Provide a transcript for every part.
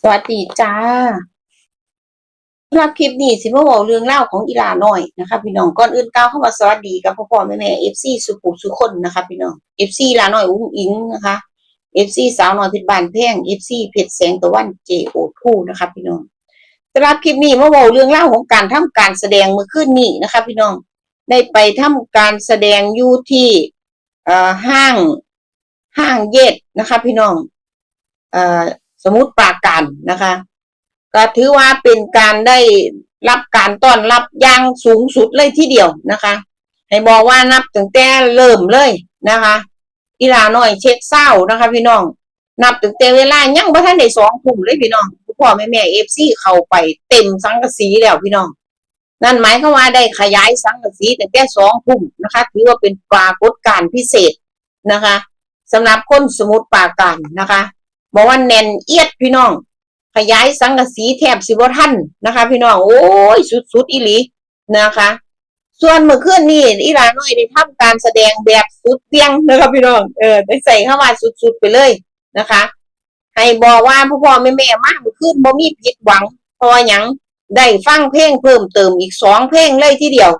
สวัสดีจ้าสำหรับคลิปนี้สิมาบอกเรื่องเล่าของอีหลาหน่อยนะคะพี่น้องก่อนอื่นก้าวเข้ามาสวัสดีกับพ่อพ่อแม่แม่เอฟซีสุขุสุคนนะคะพี่น้องเอฟซีลาหน่อยอุ้งอิงนะคะเอฟซีสาวหน้อยพชรบานแพงเอฟซีเพชรแสงตะวันเจโอทูนะคะพี่น้องสำหรับคลิปนี้มาบอกเรื่องเล่าของการทำการแสดงเมื่อคืนนี้นะคะพี่น้องได้ไปทำการแสดงอยู่ที่เอ่อห้างห้างเย็ดนะคะพี่น้องเอ่อ สมุดปราการนะคะ ก็ถือว่าเป็นการได้รับการต้อนรับอย่างสูงสุดเลยทีเดียวนะคะ ให้บอกว่านับตั้งแต่เริ่มเลยนะคะอีลาน้อยเช็คเศร้านะคะ พี่น้อง นับตั้งแต่เวลายังบ่ทันได้สองทุ่มเลยพี่น้องพ่อแม่แม่เอฟซีเข้าไปเต็มสังกะสีแล้วพี่น้องนั่นหมายความว่าได้ขยายสังกะสีตั้งแต่สองทุ่มนะคะถือว่าเป็นปรากฏการณ์พิเศษนะคะสำหรับคนสมุดปราการนะคะ บอกว่าแน่นเอียดพี่น้อง ขยายสังกะสีแทบสิบท่านนะคะ พี่น้องโอ้ยสุดๆอีหลีนะคะ ส่วนเมื่อคืนนี้อีลาน้อยได้ทำการแสดงแบบสุดเตียงนะคะพี่น้องเออได้ใส่เข้ามาสุดๆไปเลยนะคะให้บอกว่าพ่อพ่อแม่แม่มากเมื่อคืนบ่มีผิดหวังพราะว่าหยังได้ฟังเพลงเพิ่มเติมอีกสองเพลงเลยทีเดียว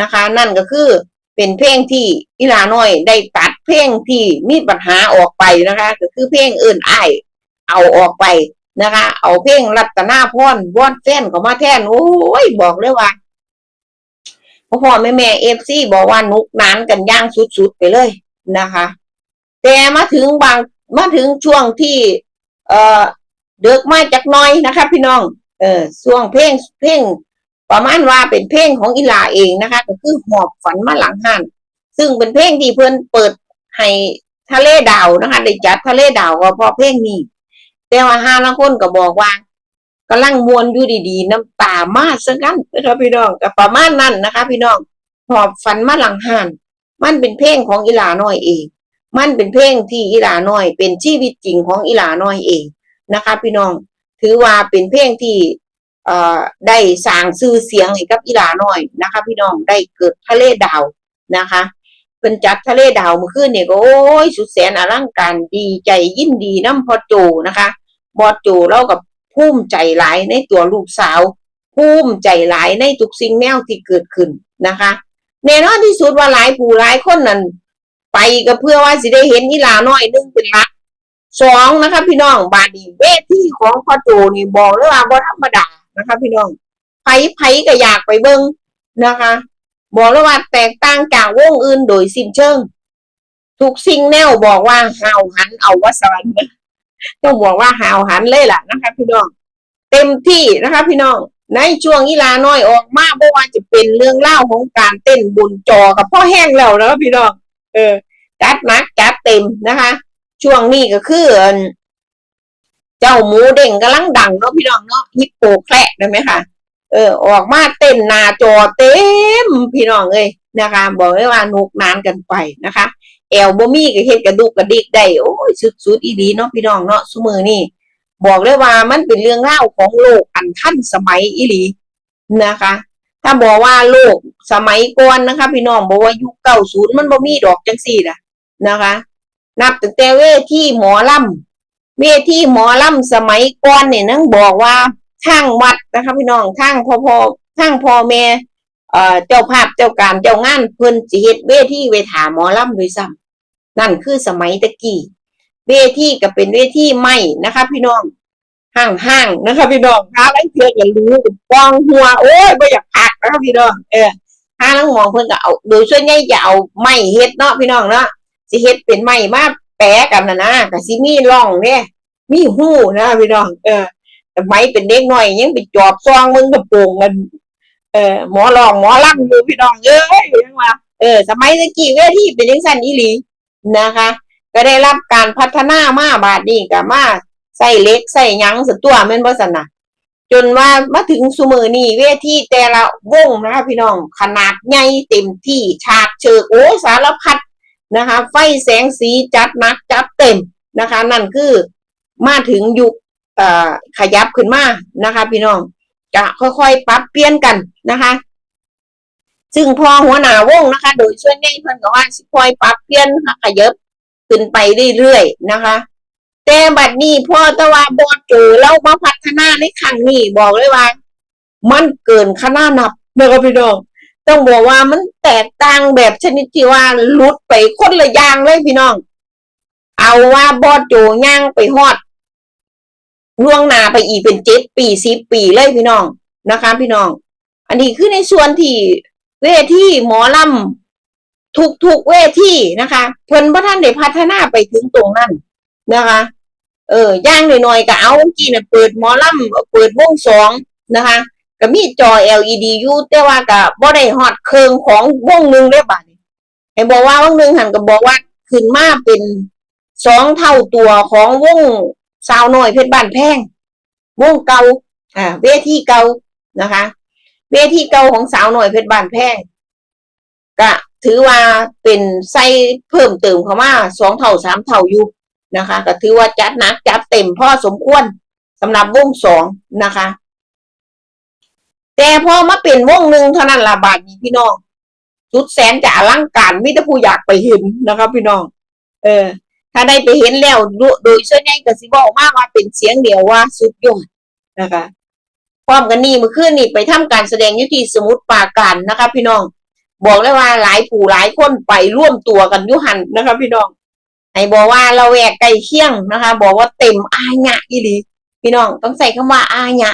นะคะ นั่นก็คือเป็นเพลงที่อีหลาน้อยได้ตัด เพลงที่มีปัญหาออกไปนะคะ ก็คือเพลงเอื่นไอเอาออกไปนะคะ เอาเพลงรัตนาพรวอนแฟนเขามาแทนโอ้ยบอกเลยว่าพ่อพ่อแม่แม่เอฟซีบอกว่านุกนานกันย่างสุดๆไปเลยนะคะ แต่มาถึงบางมาถึงช่วงที่ เอ่อเดือกมาจากน้อยนะคะ พี่น้อง เออช่วงเพลงเพลงประมาณว่าเป็นเพลงของอีลาเองนะคะ ก็คือหอบฝันมาหลังหันซึ่งเป็นเพลงที่เพื่อนเปิด ให้ทะเลดาวนะคะได้จัดทะเลดาวก็พราะเพลงนี้ แต่ว่าห้าละคนก็บอกว่ากำลังมวนอยู่ดีๆ น้ำตามาซะกันนะคะพี่น้องก็ประมาณนั้นนะคะ พี่น้องหอบฝันมาหลังหันมันเป็นเพลงของอีหลาน้อยเอง มันเป็นเพลงที่อีหลาน้อย เป็นชีวิตจริงของอีหลาน้อยเองนะคะ พี่น้อง ถือว่าเป็นเพลงที่เอ่อได้สร้างชื่อเสียงให้กับอีหลาน้อยนะคะ พี่น้องได้เกิดทะเลดาวนะคะ เป็นจัดทะเลดาวเมื่อคืนเนี่ยก็โอ้ยสุดแสนอลังการดีใจยินดีน้ำพอโจนะคะบอโจเล่ากับภูมิใจหลายในตัวลูกสาวภูมิใจหลายในทุกสิ่งแนวที่เกิดขึ้นนะคะแน่นอนที่สุดว่าหลายผู้หลายคนนั้นไปก็เพื่อว่าสิได้เห็นอีลาน้อยหนึงเป็นหลักสองนะคะพี่น้องบาดีเวทีของพ่อโจนี่บอกเลยว่าบ่ธรรมดานะคะ พี่น้องไผไผก็อยากไปเบิ่งนะคะ บอกเลยว่าแตกต่างจากวงอื่นโดยสิ้นเชิง ทุกสิ่งแนวบอกว่าหาวหันเอาวสวรรค์ต้องบอกว่าหาวหันเลยล่ะนะคะ พี่น้อง เต็มที่นะคะ พี่น้อง ในช่วงอีลาน้อยออกมาเพราะว่าจะเป็นเรื่องเล่าของการเต้นบุญจอกับพ่อแห้งแล้วนะพี่น้อง เออจัดนักจัดเต็มนะคะ ช่วงนี้ก็คือเจ้าหมูเด้งกำลังดังเนาะพี่น้องเนาะฮิปโปแคระได้ไหมคะ เออ ออกมาเต้นหนาจอเต็ม พี่น้องเอ้ยนะคะ บอกเลยว่านุกนานกันไปนะคะ แอลบมี่ก็เฮ็ดกระดูกกระดิกได้โอ้ยสุดๆอีดีเนาะพี่น้องเนาะสมือนี่บอกเลยว่ามันเป็นเรื่องเล่าของโลกอันทันสมัยอีหลีนะคะ ถ้าบอกว่าโลกสมัยก่อนนะคะ พี่น้องบอกว่ายุคเก้าศูนย์มันบ่มีดอกจังสี่นะนะคะ นับตั้งแต่เวทีหมอลำเวทีหมอลำสมัยก่อนเนี่ยนั่งบอกว่า ทางวัดนะคะพี่น้องทางพ่อพ่อทางพ่อแม่เอ่อเจ้าภาพเจ้าการเจ้างานเพิ่นสิเฮ็ดเวทีเวทาหมอลำด้วยซ้ำนั่นคือสมัยตะกี้เวทีก็เป็นเวทีใหม่นะคะ พี่น้องห่างห่างนะคะพี่น้องถ้าไรเทือกันรู้ปองหัวโอ้ยไม่อยากพักนะคะพี่น้องเออถ้าลังมองเพิ่นก็เอาโดยส่วนใหญ่จะเอาไม้เฮ็ดเนาะพี่น้องเนาะสิเฮ็ดเป็นไม้มาแปะกันนะนะก็สิมีร่องเนี่ยมีหูนะพี่น้องเออ แต่ไม่เป็นเด็กหน้อยยังไปจอบซองมึงกระโปรงกันเออหมอลองหมอล่ำอยู่พี่น้องเอ้ยยังว่าเออ สมัยตะกี้เวทีเป็นยังสันอีหลีนะคะ ก็ได้รับการพัฒนามาบาดนี้กับมาใส่เล็กใส่ยังสตัวแม่นบ่สันนะจนว่ามาถึงสุมือนี่เวทีแต่ละวงนะคะพี่น้องขนาดใหญ่เต็มที่ฉากเชิกโอ้สารพัดนะคะ ไฟแสงสีจัดนักจัดเต็มนะคะ นั่นคือมาถึงยุค อ่อขยับขึ้นมานะคะ พี่น้องจะค่อยๆ ปรับเปลี่ยนกันนะคะ ซึ่งพอหัวหน้าวงนะคะ โดยส่วนใหญ่เพิ่นก็ว่าสิค่อยปรับเปลี่ยนนะคะขยับขึ้นไปเรื่อยๆนะคะ แต่บัดนี้พ่อตะว่าบอดโจเราเรามาพัฒนาในครั้งนี้บอกเลยว่า มันเกินขนานับนะครับพี่น้องต้องบอกว่ามันแตกต่างแบบชนิดที่ว่าลุดไปคนละอย่างเลยพี่น้อง เอาว่าบอสโจย่างไปฮอด ล่วงหน้าไปอีกเป็นเจ็ดปีสิบปีเลยพี่น้องนะคะ พี่น้อง อันนี้คือในส่วนที่เวทีหมอลำทุกทุกเวทีนะคะเพิ่นพระท่านได้พัฒนาไปถึงตรงนั้นนะคะ เออย่างหน่อยๆก็เอาจีน่ะเปิดหมอลำเปิดวงสองนะคะก็มีจอ LED อยู่แต่ว่าก็บ่ได้ฮอดเครื่องของวงหนึงได้บัดนี้ให้บอกว่าวงหนึงหันก็บอกว่าขึ้นมาเป็นสองเท่าตัวของวง สาวหน้อยเพชรบ้านแพงวงเก่าอ่าเวทีเก่านะคะ เวทีเก่าของสาวหน้อยเพชรบ้านแพงก็ถือว่าเป็นไส้เพิ่มเติมเข้ามาสองเท่าสามเท่าอยู่นะคะ ก็ถือว่าจัดนักจัดเต็มพ่อสมควรสำหรับวงสองนะคะ แต่พอมาเป็นวงหนึ่งเท่านั้นละบาทนี้พี่น้องสุดแสนจะอลังการมิตรผู้อยากไปเห็นนะครับพี่น้อง เออ ถ้าได้ไปเห็นแล้วโดโดยส่วนใหญ่ก็สิบอกมากว่าเป็นเสียงเดียวว่าสุดยอดนะคะพร้อมกันนี้เมื่อคืนนี่ไปทำการแสดงยุติสมุทรปราการนะคะพี่น้อง บอกเลยว่าหลายผู้หลายคนไปร่วมตัวกันยุหันนะคะพี่น้องให้บอกว่าเราแวกใกล้เคียงนะคะ บอกว่าเต็มอาญะอีหลีพี่น้องต้องใส่คำว่าอาญะ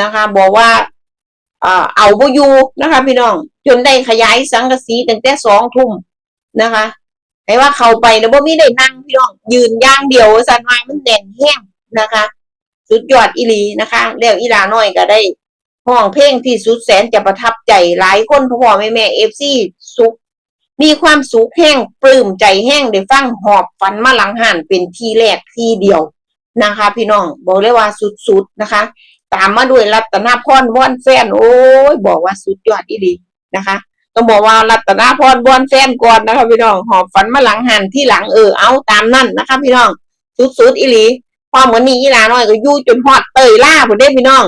นะคะ บอกว่าเอ่อเอาบอยูนะคะ พี่น้อง จนได้ขยายสังกะสีตั้งแต่สองทุ่มนะคะ ให้ว่าเขาไปแล้วบ่มีได้นั่งพี่น้องยืนย่างเดียวสันวามันแน่นแห้งนะคะ สุดยอดอีหลีนะคะแล้วอีลาน้อยก็ได้ห้องเพลงที่สุดแสนจะประทับใจหลายคนพ่อแม่แม่เอฟซีสุขมีความสุขแห้งปลื้มใจแห้งได้ฟังหอบฝันมาหลังหันเป็นทีแรกทีเดียวนะคะ พี่น้องบอกเลยว่าสุดๆนะคะ ตามมาด้วยรัตนาพรบ้อนแฟนโอ้ยบอกว่าสุดยอดอีหลีนะคะ ต้องบอกว่ารัตนาพรบ้อนแฟนก่อนนะคะพี่น้องหอบฝันมาหลังหันที่หลังเออเอาตามนั่นนะคะพี่น้องสุดๆอีหลีพอเหมือนนี้อีลาน้อยก็ยู่จนฮอดเตยล่าพุ่นเด้พี่น้อง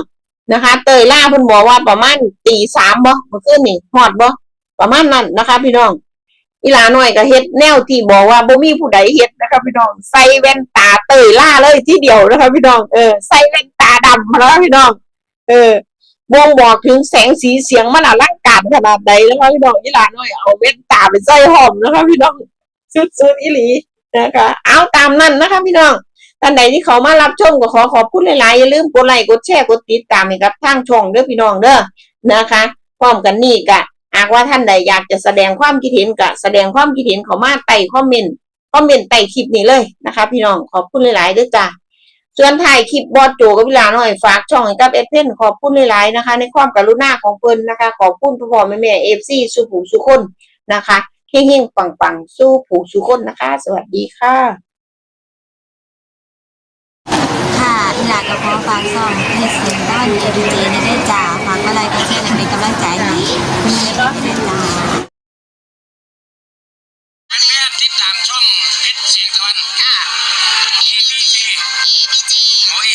นะคะ เตยล่าเพิ่นบอกว่าประมาณตีสามบ่เมื่อคืนนี่ฮอดบ่ประมาณนั้นนะคะ พี่น้องอีลาน้อยก็เฮ็ดแนวที่บอกว่าบ่มีผู้ใดเฮ็ดนะคะพี่น้องใส่แว่นตาเตยล่าเลยทีเดียวนะคะพี่น้องเออใส่แว่นตาดำแล้วพี่น้อง เออบ่งบอกถึงแสงสีเสียงมันอลังารขนาดใดนะคะพี่น้องอีหลาน้อยเอาแว่นตาไปใส่หอมนะคะพี่น้องสุดๆอีหลีนะคะ เอาตามนั้นนะคะ พี่น้องท่านใดที่เขามารับชมก็ขอขอบคุณหลายๆอย่าลืมกดไลค์กดแชร์กดติดตามให้กับทางช่องเด้อพี่น้องเด้อนะคะพร้อมกันนี่กะหากว่าท่านใดอยากจะแสดงความคิดเห็นก็แสดงความคิดเห็นเขามาใต้คอมเมนต์คอมเมนต์ใต้คลิปนี้เลยนะคะ พี่น้องขอบคุณหลายๆด้วยจ้ะ ส่วนถ่ายคลิปบอสโจกับเวลาหน่อยฝากช่องให้กับเอฟเพนขอบคุณหลายๆนะคะ ในความกรุณาของเพิ่นนะคะ ขอบคุณพ่อพ่อแม่แม่เอฟซีสู้ผู้สู้คนนะคะเฮงๆปังๆสู้ผู้สู้คนนะคะ สวัสดีค่ะค่ะอีหลากับพ่อฝากซ่องเฮ็ดเสียงด้านเอดีเจในได้จ้าฝากอะไรก็แค่เป็นกำลังใจให้คุณแม่ได้จ้าแม่ติดตามช่องเพชรเสียงตะวันอ่า EBG โอ้ย